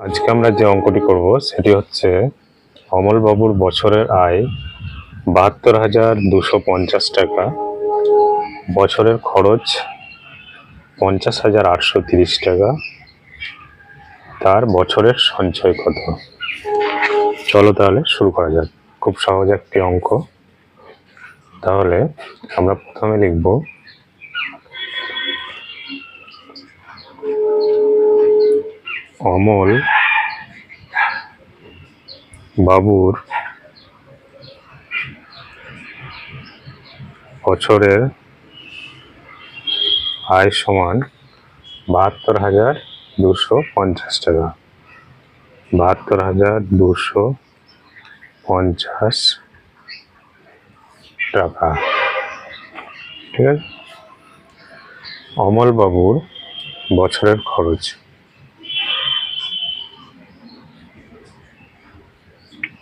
আজকে আমরা যে অঙ্কটি করব সেটি হচ্ছে অমলবাবুর বছরের আয় বাহাত্তর হাজার দুশো পঞ্চাশ টাকা, বছরের খরচ পঞ্চাশ হাজার আটশো তিরিশ টাকা, তার বছরের সঞ্চয় কত? চলো তাহলে শুরু করা যাক। খুব সহজ একটি অঙ্ক। তাহলে আমরা প্রথমে লিখব অমল বাবুর বছরের আয় সমান বাহাত্তর হাজার দুশো পঞ্চাশ টাকা। বাহাত্তর হাজার দুশো পঞ্চাশ টাকা। ঠিক আছে? অমল বাবুর বছরের খরচ।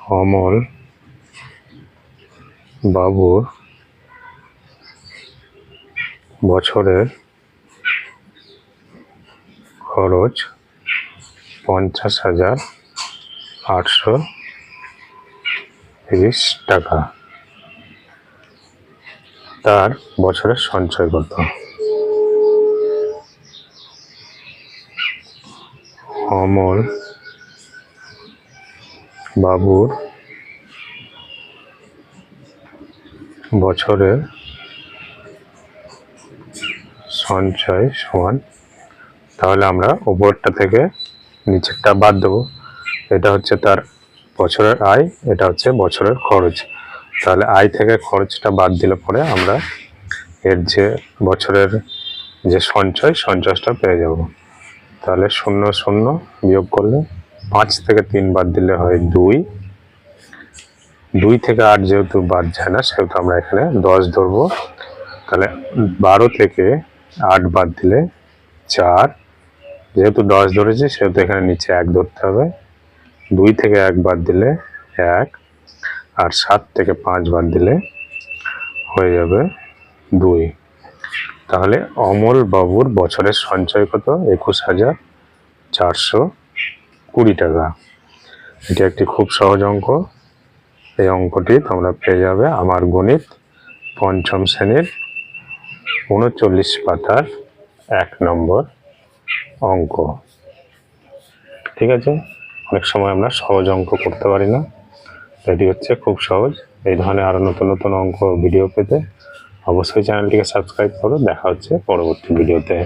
অমল বাবুর বছরের খরচ পঞ্চাশ হাজার আটশো তিরিশ টাকা। তার বছরের সঞ্চয় কত? অমল বাবুর বছরের সঞ্চয় সমান। তাহলে আমরা উপরটা থেকে নিচেরটা বাদ দেবো। এটা হচ্ছে তার বছরের আয়, এটা হচ্ছে বছরের খরচ। তাহলে আয় থেকে খরচটা বাদ দিলে পরে আমরা এর যে বছরের যে সঞ্চয়, সঞ্চয়টা পেয়ে যাব। তাহলে শূন্য শূন্য বিয়োগ করলে পাঁচ থেকে তিন বাদ দিলে হয় দুই। দুই থেকে আট যেহেতু বাদ যায় না, সেহেতু আমরা এখানে দশ ধরবো। তাহলে বারো থেকে আট বাদ দিলে চার। যেহেতু দশ ধরেছি, সেহেতু এখানে নিচে এক ধরতে হবে। দুই থেকে এক বাদ দিলে এক, আর সাত থেকে পাঁচ বাদ দিলে হয়ে যাবে দুই। তাহলে অমল বাবুর বছরের সঞ্চয় কত? একুশ হাজার চারশো কুড়ি টাকা। এটি একটি খুব সহজ অঙ্ক। এই অঙ্কটি তোমরা পেয়ে যাবে আমার গণিত পঞ্চম শ্রেণির উনচল্লিশ পাতার এক নম্বর অঙ্ক। ঠিক আছে? অনেক সময় আমরা সহজ অঙ্ক করতে পারি না। এটি হচ্ছে খুব সহজ। এই ধরনের আরও নতুন নতুন অঙ্ক ভিডিও পেতে অবশ্যই চ্যানেলটিকে সাবস্ক্রাইব করো। দেখা হচ্ছে পরবর্তী ভিডিওতে।